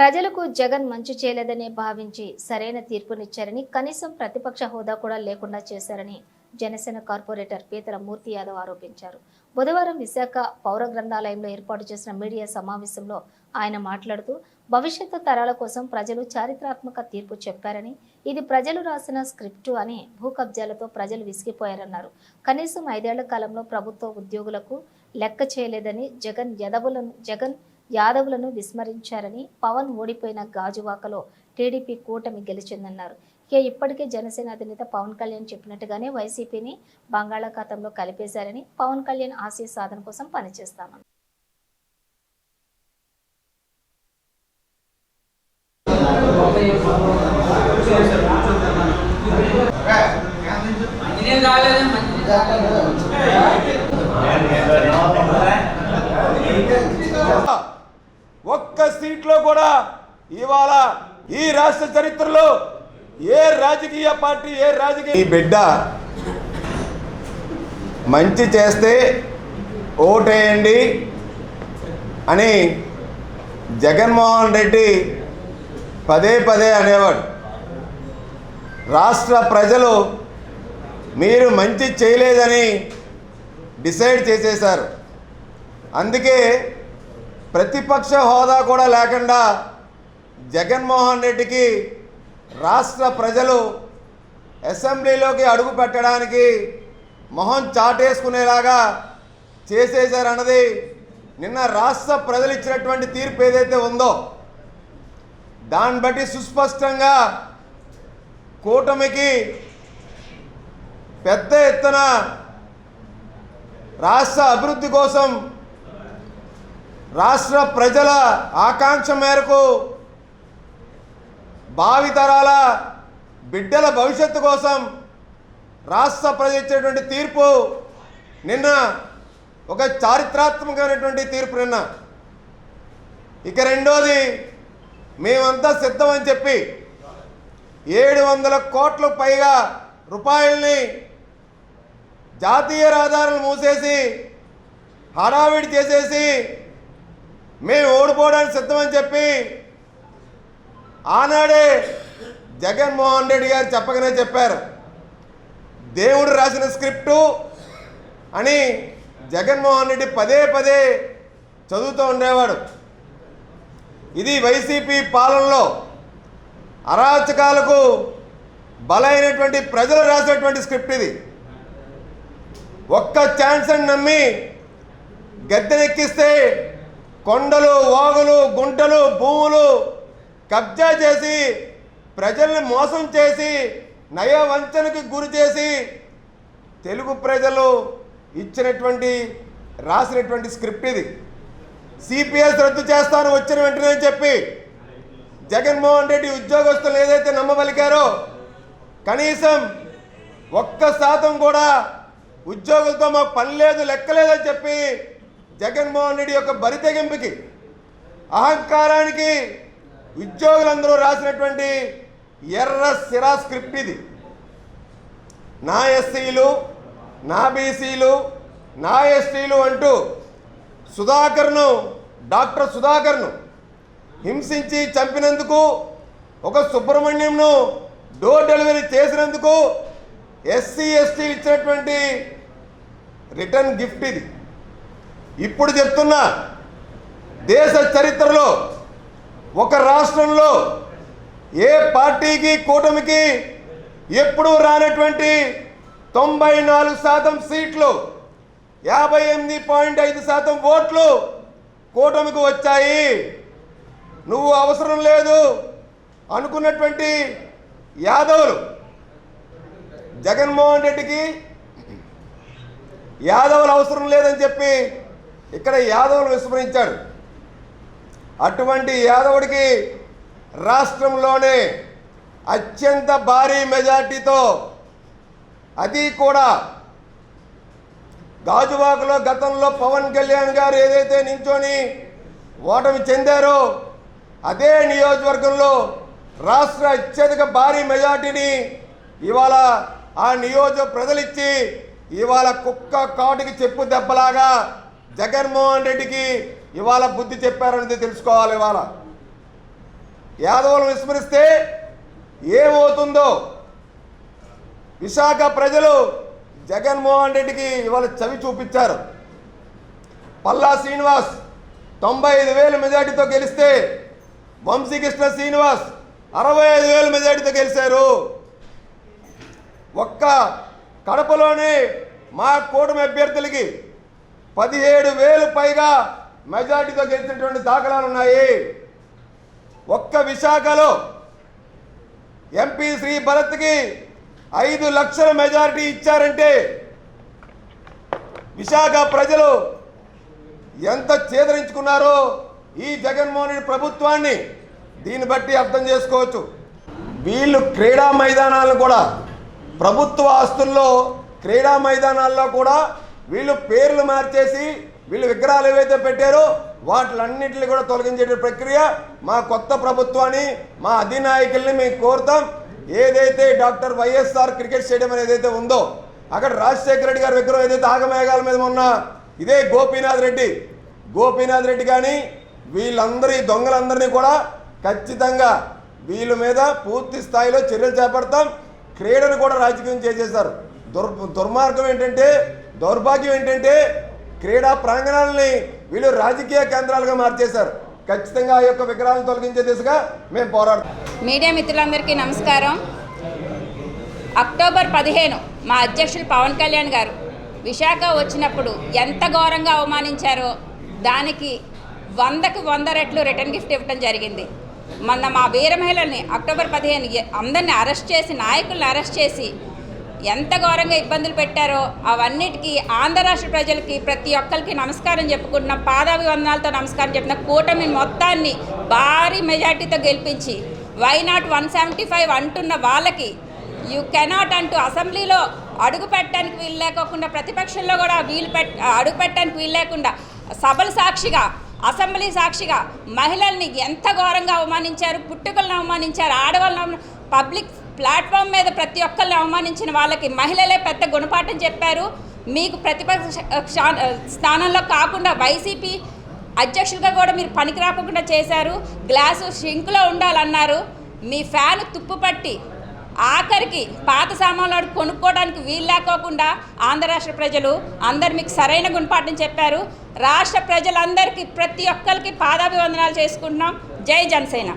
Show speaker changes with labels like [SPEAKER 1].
[SPEAKER 1] ప్రజలకు జగన్ మంచి చేయలేదనే భావించి సరైన తీర్పునిచ్చారని కనీసం ప్రతిపక్ష హోదా కూడా లేకుండా చేశారని జనసేన కార్పొరేటర్ పీతల మూర్తి యాదవ్ ఆరోపించారు. బుధవారం విశాఖ పౌర గ్రంథాలయంలో ఏర్పాటు చేసిన మీడియా సమావేశంలో ఆయన మాట్లాడుతూ భవిష్యత్తు తరాల కోసం ప్రజలు చారిత్రాత్మక తీర్పు చెప్పారని ఇది ప్రజలు రాసిన స్క్రిప్టు అని భూ కబ్జాలతో ప్రజలు విసిగిపోయారన్నారు. కనీసం ఐదేళ్ళ కాలంలో ప్రభుత్వ ఉద్యోగులకు లెక్క చేయలేదని జగన్ యదవులను జగన్ యాదవులను విస్మరించారని పవన్ ఓడిపోయిన గాజువాకలో టీడీపీ కూటమి గెలిచిందన్నారు. ఇక ఇప్పటికే జనసేన అధినేత పవన్ కళ్యాణ్ చెప్పినట్టుగానే వైసీపీని బంగాళాఖాతంలో కలిపేశారని పవన్ కళ్యాణ్ ఆశయ సాధన కోసం పనిచేస్తామని
[SPEAKER 2] మంచినీళ్ళు
[SPEAKER 3] ఒక్క సీట్లో కూడా ఇవాళ ఈ రాష్ట్ర చరిత్రలో ఏ రాజకీయ పార్టీ ఏ రాజకీయ ఈ బిడ్డ మంచి చేస్తే ఓటేయండి అని జగన్మోహన్ రెడ్డి పదే పదే అనేవాడు. రాష్ట్ర ప్రజలు మీరు మంచి చేయలేదని డిసైడ్ చేసేశారు. అందుకే ప్రతిపక్ష హోదా కూడా లేకుండా జగన్మోహన్ రెడ్డికి రాష్ట్ర ప్రజలు అసెంబ్లీలోకి అడుగు పెట్టడానికి మొహం చాటేసుకునేలాగా చేసేశారన్నది నిన్న రాష్ట్ర ప్రజలు ఇచ్చినటువంటి తీర్పు ఏదైతే ఉందో దాన్ని బట్టి సుస్పష్టంగా కూటమికి పెద్ద ఎత్తున రాష్ట్ర అభివృద్ధి కోసం రాష్ట్ర ప్రజల ఆకాంక్ష మేరకు భావితరాల బిడ్డల భవిష్యత్తు కోసం రాష్ట్ర ప్రజ ఇచ్చేటువంటి తీర్పు నిన్న ఒక చారిత్రాత్మకమైనటువంటి తీర్పు నిన్న. ఇక రెండోది మేమంతా సిద్ధమని చెప్పి ఏడు వందల కోట్ల పైగా రూపాయల్ని జాతీయ రహదారులు మూసేసి హడావిడి చేసేసి మేము ఓడిపోవడానికి సిద్ధమని చెప్పి ఆనాడే జగన్మోహన్ రెడ్డి గారు చెప్పగానే చెప్పారు. దేవుడు రాసిన స్క్రిప్టు అని జగన్మోహన్ రెడ్డి పదే పదే చదువుతూ ఉండేవాడు. ఇది వైసీపీ పాలనలో అరాచకాలకు బలైనటువంటి ప్రజలు రాసినటువంటి స్క్రిప్ట్ ఇది. ఒక్క ఛాన్స్ అని నమ్మి గద్దెనెక్కిస్తే కొండలు వాగులు గుంటలు భూములు కబ్జా చేసి ప్రజల్ని మోసం చేసి నయవంచనకి గురి చేసి తెలుగు ప్రజలు ఇచ్చినటువంటి రాసినటువంటి స్క్రిప్ట్ ఇది. సిపిఎస్ రద్దు చేస్తాను వచ్చిన వెంటనే అని చెప్పి జగన్మోహన్ రెడ్డి ఉద్యోగస్తులు ఏదైతే నమ్మబలికారో కనీసం ఒక్క శాతం కూడా ఉద్యోగులతో మాకు పని లేదు లెక్కలేదని చెప్పి జగన్మోహన్ రెడ్డి యొక్క బరితెగింపుకి అహంకారానికి ఉద్యోగులందరూ రాసినటువంటి ఎర్ర సిరా స్క్రిప్ట్ ఇది. నా ఎస్సీలు నా బీసీలు నా ఎస్టీలు అంటూ సుధాకర్ను డాక్టర్ సుధాకర్ను హింసించి చంపినందుకు ఒక సుబ్రహ్మణ్యంను డోర్ డెలివరీ చేసినందుకు ఎస్సీ ఎస్టీ ఇచ్చినటువంటి రిటర్న్ గిఫ్ట్ ఇది. ఇప్పుడు చెప్తున్నా దేశ చరిత్రలో ఒక రాష్ట్రంలో ఏ పార్టీకి కూటమికి ఎప్పుడూ రానటువంటి తొంభై నాలుగు శాతం సీట్లు యాభై ఎనిమిది పాయింట్ ఐదు శాతం ఓట్లు కూటమికి వచ్చాయి. నువ్వు అవసరం లేదు అనుకున్నటువంటి యాదవులు. జగన్మోహన్ రెడ్డికి యాదవులు అవసరం లేదని చెప్పి ఇక్కడ యాదవులు విస్మరించాడు. అటువంటి యాదవుడికి రాష్ట్రంలోనే అత్యంత భారీ మెజార్టీతో అది కూడా గాజువాకలో గతంలో పవన్ కళ్యాణ్ గారు ఏదైతే నించోని ఓటమి చెందారో అదే నియోజకవర్గంలో రాష్ట్ర అత్యధిక భారీ మెజార్టీని ఇవాళ ఆ నియోజక ప్రజలిచ్చి ఇవాళ కుక్క కాటుకి చెప్పు దెబ్బలాగా జగన్మోహన్ రెడ్డికి ఇవాళ బుద్ధి చెప్పారనేది తెలుసుకోవాలి ఇవాళ. యాదవులను విస్మరిస్తే ఏమవుతుందో? విశాఖ ప్రజలు జగన్మోహన్ రెడ్డికి ఇవాళ చవి చూపించారు. పల్లా శ్రీనివాస్ తొంభై ఐదు వేల మెజార్టీతో గెలిస్తే వంశీకృష్ణ శ్రీనివాస్ అరవై ఐదు వేల మెజార్టీతో గెలిచారు. ఒక్క కడపలోనే మా కూటమి అభ్యర్థులకి పదిహేడు వేలు పైగా మెజార్టీతో గెలిచినటువంటి దాఖలాలు ఉన్నాయి. ఒక్క విశాఖలో ఎంపీ శ్రీ భరత్కి ఐదు లక్షల మెజారిటీ ఇచ్చారంటే విశాఖ ప్రజలు ఎంత చేదరించుకున్నారో ఈ జగన్మోహన్ రెడ్డి ప్రభుత్వాన్ని దీన్ని బట్టి అర్థం చేసుకోవచ్చు. వీళ్ళు క్రీడా మైదానాలను కూడా ప్రభుత్వ ఆస్తుల్లో క్రీడా మైదానాల్లో కూడా వీళ్ళు పేర్లు మార్చేసి వీళ్ళు విగ్రహాలు ఏవైతే పెట్టారో వాటిలన్నింటినీ కూడా తొలగించే ప్రక్రియ మా కొత్త ప్రభుత్వాన్ని మా అధినాయకుల్ని మేము కోరుతాం. ఏదైతే డాక్టర్ వైఎస్ఆర్ క్రికెట్ స్టేడియం అనేది ఏదైతే ఉందో అక్కడ రాజశేఖర రెడ్డి గారి విగ్రహం ఏదైతే ఆగమేఘాల మీద ఉన్న ఇదే గోపీనాథ్ రెడ్డి గోపీనాథ్ రెడ్డి కానీ వీళ్ళందరి దొంగలందరినీ కూడా ఖచ్చితంగా వీళ్ళ మీద పూర్తి స్థాయిలో చర్యలు చేపడతాం. క్రీడను కూడా రాజకీయం చేసేశారు దుర్ దుర్మార్గం ఏంటంటే దౌర్భాగ్యం ఏంటంటే క్రీడా ప్రాంగణాలని వీళ్ళు రాజకీయ కేంద్రాలుగా మార్చేశారు. ఖచ్చితంగా ఆ యొక్క విగ్రహాలను తొలగించే దిశగా మేము పోరాడుతాం
[SPEAKER 4] మీడియా మిత్రులందరికీ నమస్కారం. అక్టోబర్ పదిహేను మా అధ్యక్షులు పవన్ కళ్యాణ్ గారు విశాఖ వచ్చినప్పుడు ఎంత ఘోరంగా అవమానించారో దానికి వందకు వంద రెట్లు రిటర్న్ గిఫ్ట్ ఇవ్వడం జరిగింది. మొన్న మా వీర మహిళల్ని అక్టోబర్ పదిహేను అందరిని అరెస్ట్ చేసి నాయకుల్ని అరెస్ట్ చేసి ఎంత ఘోరంగా ఇబ్బందులు పెట్టారో అవన్నిటికీ ఆంధ్ర రాష్ట్ర ప్రజలకి ప్రతి ఒక్కరికి నమస్కారం చెప్పుకుంటున్నాం పాదాభివందనాలతో నమస్కారం చెప్పిన కూటమి మొత్తాన్ని భారీ మెజార్టీతో గెలిపించి why not one seventy five అంటున్న వాళ్ళకి యూ కెనాట్ అంటూ అసెంబ్లీలో అడుగు పెట్టడానికి వీలు లేకోకుండా ప్రతిపక్షంలో కూడా వీలు పెట్ అడుగు పెట్టడానికి వీలు లేకుండా సభలు సాక్షిగా అసెంబ్లీ సాక్షిగా మహిళల్ని ఎంత ఘోరంగా అవమానించారు పుట్టుకలను అవమానించారు ఆడవాళ్ళని పబ్లిక్ ప్లాట్ఫామ్ మీద ప్రతి ఒక్కరిని అవమానించిన వాళ్ళకి మహిళలే పెద్ద గుణపాఠం చెప్పారు. మీకు ప్రతిపక్ష స్థానంలో కాకుండా వైసీపీ అధ్యక్షులుగా కూడా మీరు పనికి రాకుండా చేశారు. గ్లాసు షింకులో ఉండాలన్నారు. మీ ఫ్యాన్ తుప్పు పట్టి ఆఖరికి పాత సామాన్లు కొనుక్కోవడానికి వీలు లేకోకుండా ఆంధ్ర రాష్ట్ర ప్రజలు అందరు మీకు సరైన గుణపాఠం చెప్పారు. రాష్ట్ర ప్రజలందరికీ ప్రతి ఒక్కరికి పాదాభివందనాలు చేసుకుంటున్నాం. జై జనసేన.